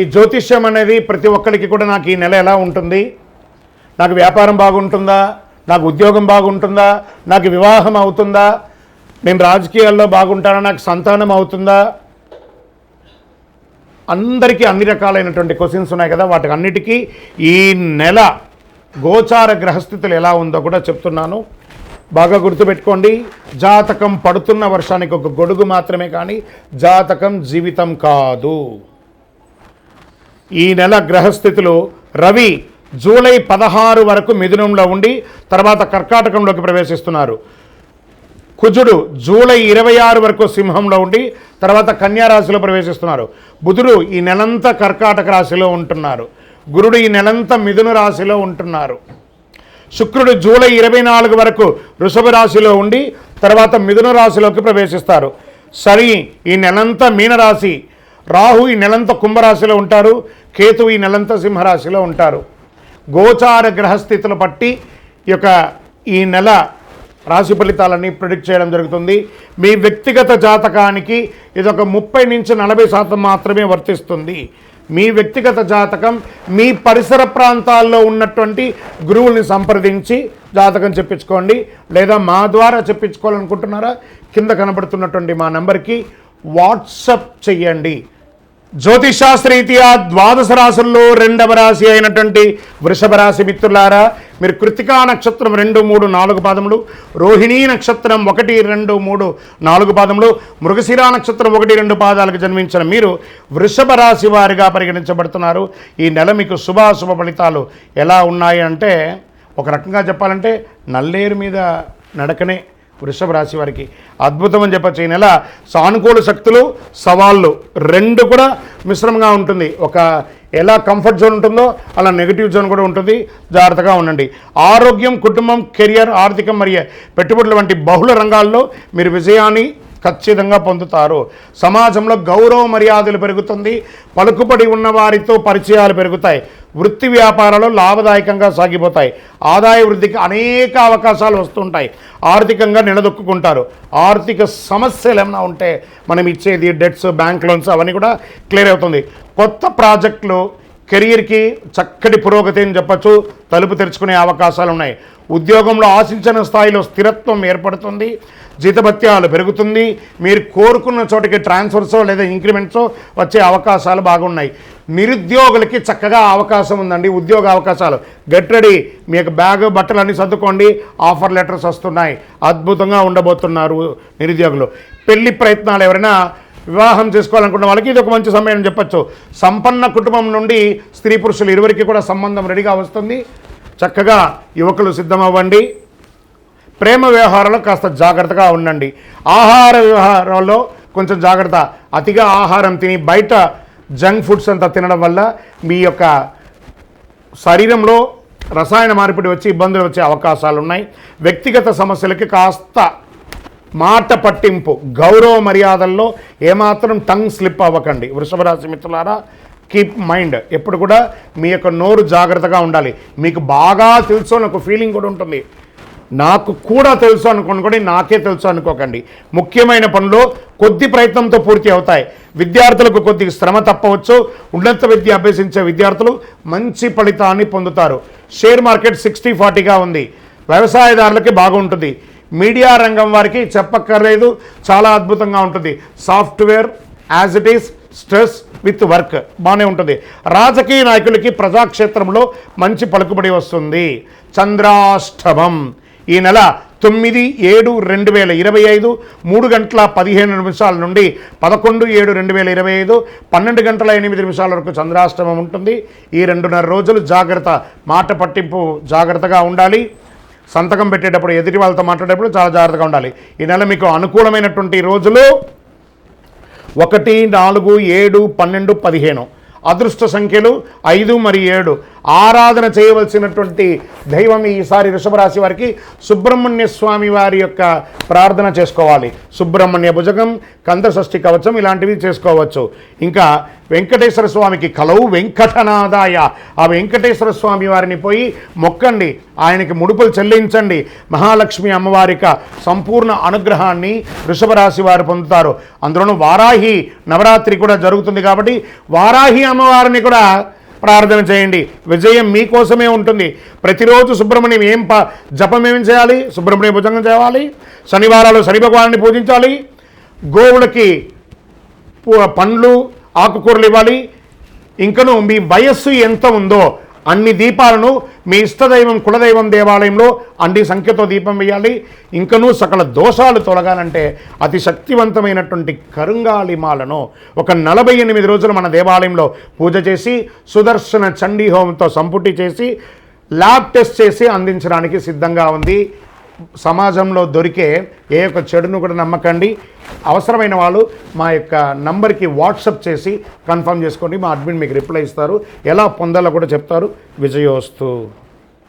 ఈ జ్యోతిష్యం అనేది ప్రతి ఒక్కరికి కూడా నాకు ఈ నెల ఎలా ఉంటుంది? నాకు వ్యాపారం బాగుంటుందా? నాకు ఉద్యోగం బాగుంటుందా? నాకు వివాహం అవుతుందా? నేను రాజకీయాల్లో బాగుంటానా? నాకు సంతానం అవుతుందా? అందరికీ అన్ని రకాలైనటువంటి క్వశ్చన్స్ ఉన్నాయి కదా. వాటికి అన్నిటికీ ఈ నెల గోచార గ్రహస్థితులు ఎలా ఉందో కూడా చెప్తున్నాను. బాగా గుర్తుపెట్టుకోండి. జాతకం పడుతున్న వర్షానికి ఒక గొడుగు మాత్రమే కానీ జాతకం జీవితం కాదు. ఈ నెల గ్రహస్థితులు రవి జూలై పదహారు వరకు మిథునంలో ఉండి తర్వాత కర్కాటకంలోకి ప్రవేశిస్తున్నారు. కుజుడు జూలై ఇరవై ఆరు వరకు సింహంలో ఉండి తర్వాత కన్యారాశిలో ప్రవేశిస్తున్నారు. బుధుడు ఈ నెలంతా కర్కాటక రాశిలో ఉంటున్నారు. గురుడు ఈ నెలంతా మిథున రాశిలో ఉంటున్నారు. శుక్రుడు జూలై ఇరవై నాలుగు వరకు వృషభ రాశిలో ఉండి తర్వాత మిథున రాశిలోకి ప్రవేశిస్తారు. సరి ఈ నెలంతా మీనరాశి రాహు ఈ నెలంతా కుంభరాశిలో ఉంటారు కేతు ఈ నెలంతా సింహరాశిలో ఉంటారు. గోచార గ్రహస్థితులు బట్టి ఈ యొక్క ఈ నెల రాశి ఫలితాలని ప్రిడిక్ట్ చేయడం జరుగుతుంది. మీ వ్యక్తిగత జాతకానికి ఇది ఒక ముప్పై నుంచి నలభై శాతం మాత్రమే వర్తిస్తుంది. మీ వ్యక్తిగత జాతకం మీ పరిసర ప్రాంతాల్లో ఉన్నటువంటి గురువుల్ని సంప్రదించి జాతకం చెప్పించుకోండి. లేదా మా ద్వారా చెప్పించుకోవాలనుకుంటున్నారా? కింద కనబడుతున్నటువంటి మా నెంబర్కి వాట్సప్ చెయ్యండి. జ్యోతిషాస్త్రీత్యా ద్వాదశ రాశుల్లో రెండవ రాశి అయినటువంటి వృషభ రాశి మిత్రులారా మీరు కృతికా నక్షత్రం రెండు మూడు నాలుగు పాదములు రోహిణీ నక్షత్రం ఒకటి రెండు మూడు నాలుగు పాదములు మృగశిరా నక్షత్రం ఒకటి రెండు పాదాలకు జన్మించిన మీరు వృషభ రాశి వారిగా పరిగణించబడుతున్నారు. ఈ నెల మీకు శుభాశుభ ఫలితాలు ఎలా ఉన్నాయి అంటే ఒక రకంగా చెప్పాలంటే నల్లేరు మీద నడకనే వృషభ రాశి వారికి అద్భుతం అని చెప్పచ్చు. ఈ నెల సానుకూల శక్తులు సవాళ్ళు రెండు కూడా మిశ్రమంగా ఉంటుంది. ఒక ఎలా కంఫర్ట్ జోన్ ఉంటుందో అలా నెగిటివ్ జోన్ కూడా ఉంటుంది. జాగ్రత్తగా ఉండండి. ఆరోగ్యం కుటుంబం కెరియర్ ఆర్థికం మరియు పెట్టుబడుల వంటి బహుళ రంగాల్లో మీరు విజయాన్ని ఖచ్చితంగా పొందుతారు. సమాజంలో గౌరవ మర్యాదలు పెరుగుతుంది. పలుకుబడి ఉన్న వారితో పరిచయాలు పెరుగుతాయి. వృత్తి వ్యాపారాలు లాభదాయకంగా సాగిపోతాయి. ఆదాయ వృద్ధికి అనేక అవకాశాలు వస్తుంటాయి. ఆర్థికంగా నిలదొక్కుంటారు ఆర్థిక సమస్యలు ఏమైనా ఉంటే మనం ఇచ్చేది డెట్స్ బ్యాంక్ లోన్స్ అవన్నీ కూడా క్లియర్ అవుతుంది. కొత్త ప్రాజెక్టులు కెరీర్కి చక్కటి పురోగతి అని చెప్పచ్చు. తలుపు తెరుచుకునే అవకాశాలు ఉన్నాయి ఉద్యోగంలో ఆశించిన స్థాయిలో స్థిరత్వం ఏర్పడుతుంది. జీతభత్యాలు పెరుగుతుంది. మీరు కోరుకున్న చోటికి ట్రాన్స్ఫర్సో లేదా ఇంక్రిమెంట్సో వచ్చే అవకాశాలు బాగున్నాయి. నిరుద్యోగులకి చక్కగా అవకాశం ఉందండి. ఉద్యోగ అవకాశాలు. Get ready. మీకు బ్యాగ్ బట్టలు అన్నీ సర్దుకోండి. ఆఫర్ లెటర్స్ వస్తున్నాయి. అద్భుతంగా ఉండబోతున్నారు నిరుద్యోగులు. పెళ్ళి ప్రయత్నాలు ఎవరైనా వివాహం చేసుకోవాలనుకున్న వాళ్ళకి ఇది ఒక మంచి సమయం అని చెప్పొచ్చు. సంపన్న కుటుంబం నుండి స్త్రీ పురుషులు ఇరువురికి కూడా సంబంధం రెడీగా వస్తుంది. చక్కగా యువకులు సిద్ధమవ్వండి. ప్రేమ వ్యవహారంలో కాస్త జాగ్రత్తగా ఉండండి. ఆహార వ్యవహారంలో కొంచెం జాగ్రత్త. అతిగా ఆహారం తిని బయట జంక్ ఫుడ్స్ అంతా తినడం వల్ల మీ యొక్క శరీరంలో రసాయన మార్పిడి వచ్చి ఇబ్బందులు వచ్చే అవకాశాలు ఉన్నాయి వ్యక్తిగత సమస్యలకి కాస్త మాట పట్టింపు గౌరవ మర్యాదల్లో ఏమాత్రం టంగ్ స్లిప్ అవ్వకండి. వృషభరాశి మిత్రులారా కీప్ మైండ్ ఎప్పుడు కూడా మీ యొక్క నోరు జాగ్రత్తగా ఉండాలి. మీకు బాగా తెలుసు అని ఒక ఫీలింగ్ కూడా ఉంటుంది. నాకు కూడా తెలుసు అనుకోనుకోండి నాకే తెలుసు అనుకోకండి. ముఖ్యమైన పనులు కొద్ది ప్రయత్నంతో పూర్తి అవుతాయి. విద్యార్థులకు కొద్ది శ్రమ తప్పవచ్చు. ఉన్నత విద్య అభ్యసించే విద్యార్థులు మంచి ఫలితాన్ని పొందుతారు. షేర్ మార్కెట్ సిక్స్టీ ఫార్టీగా ఉంది. వ్యవసాయదారులకి బాగుంటుంది. మీడియా రంగం వారికి చెప్పక్కర్లేదు. చాలా అద్భుతంగా ఉంటుంది. Software as it is stress with work బాగానే ఉంటుంది. రాజకీయ నాయకులకి ప్రజాక్షేత్రంలో మంచి పలుకుబడి వస్తుంది. చంద్రాష్టమం. ఈ నెల తొమ్మిది ఏడు రెండు వేల ఇరవై ఐదు మూడు గంటల పదిహేను నిమిషాల నుండి పదకొండు ఏడు రెండు వేల ఇరవై ఐదు పన్నెండు గంటల ఎనిమిది నిమిషాల వరకు చంద్రాష్టమం ఉంటుంది. ఈ రెండున్నర రోజులు జాగ్రత్త మాట పట్టింపు జాగ్రత్తగా ఉండాలి. సంతకం పెట్టేటప్పుడు ఎదుటి వాళ్ళతో మాట్లాడేటప్పుడు చాలా జాగ్రత్తగా ఉండాలి. ఈ నెల మీకు అనుకూలమైనటువంటి రోజులు ఒకటి నాలుగు ఏడు పన్నెండు పదిహేను. అదృష్ట సంఖ్యలు ఐదు మరియు ఏడు. ఆరాధన చేయవలసినటువంటి దైవం ఈసారి వృషభరాశి వారికి సుబ్రహ్మణ్య స్వామి వారి యొక్క ప్రార్థన చేసుకోవాలి. సుబ్రహ్మణ్య భుజగం కందషష్ఠి కవచం ఇలాంటివి చేసుకోవచ్చు. ఇంకా వెంకటేశ్వర స్వామికి కలవు వెంకటనాదాయ. ఆ వెంకటేశ్వర స్వామి వారిని పోయి మొక్కండి. ఆయనకి ముడుపులు చెల్లించండి. మహాలక్ష్మి అమ్మవారిక సంపూర్ణ అనుగ్రహాన్ని వృషభరాశి వారు పొందుతారు. అందులోనూ వారాహి నవరాత్రి కూడా జరుగుతుంది కాబట్టి వారాహి అమ్మవారిని కూడా ప్రార్థన చేయండి. విజయం మీకోసమే ఉంటుంది. ప్రతిరోజు సుబ్రహ్మణ్యం ఏం ప జపం ఏం చేయాలి? సుబ్రహ్మణ్య భుజంగం చేయాలి. శనివారాలు శని భగవాన్ని పూజించాలి. గోవులకి పండ్లు ఆకుకూరలు ఇవ్వాలి. ఇంకను మీ వయస్సు ఎంత ఉందో అన్ని దీపాలను మీ ఇష్టదైవం కులదైవం దేవాలయంలో అన్ని సంఖ్యతో దీపం వేయాలి. ఇంకనూ సకల దోషాలు తొలగాలంటే అతి శక్తివంతమైనటువంటి కరుంగాలిమాలను ఒక నలభై ఎనిమిది రోజులు మన దేవాలయంలో పూజ చేసి సుదర్శన చండీ హోమంతో సంపుటి చేసి ల్యాబ్ టెస్ట్ చేసి అందించడానికి సిద్ధంగా ఉంది. సమాజంలో దొరికే ఏ యొక్క చెడును కూడా నమ్మకండి. అవసరమైన వాళ్ళు మా యొక్క నంబర్కి వాట్సప్ చేసి కన్ఫర్మ్ చేసుకోండి. మా అడ్మిన్ మీకు రిప్లై ఇస్తారు. ఎలా పొందాలో కూడా చెప్తారు. విజయోస్తు.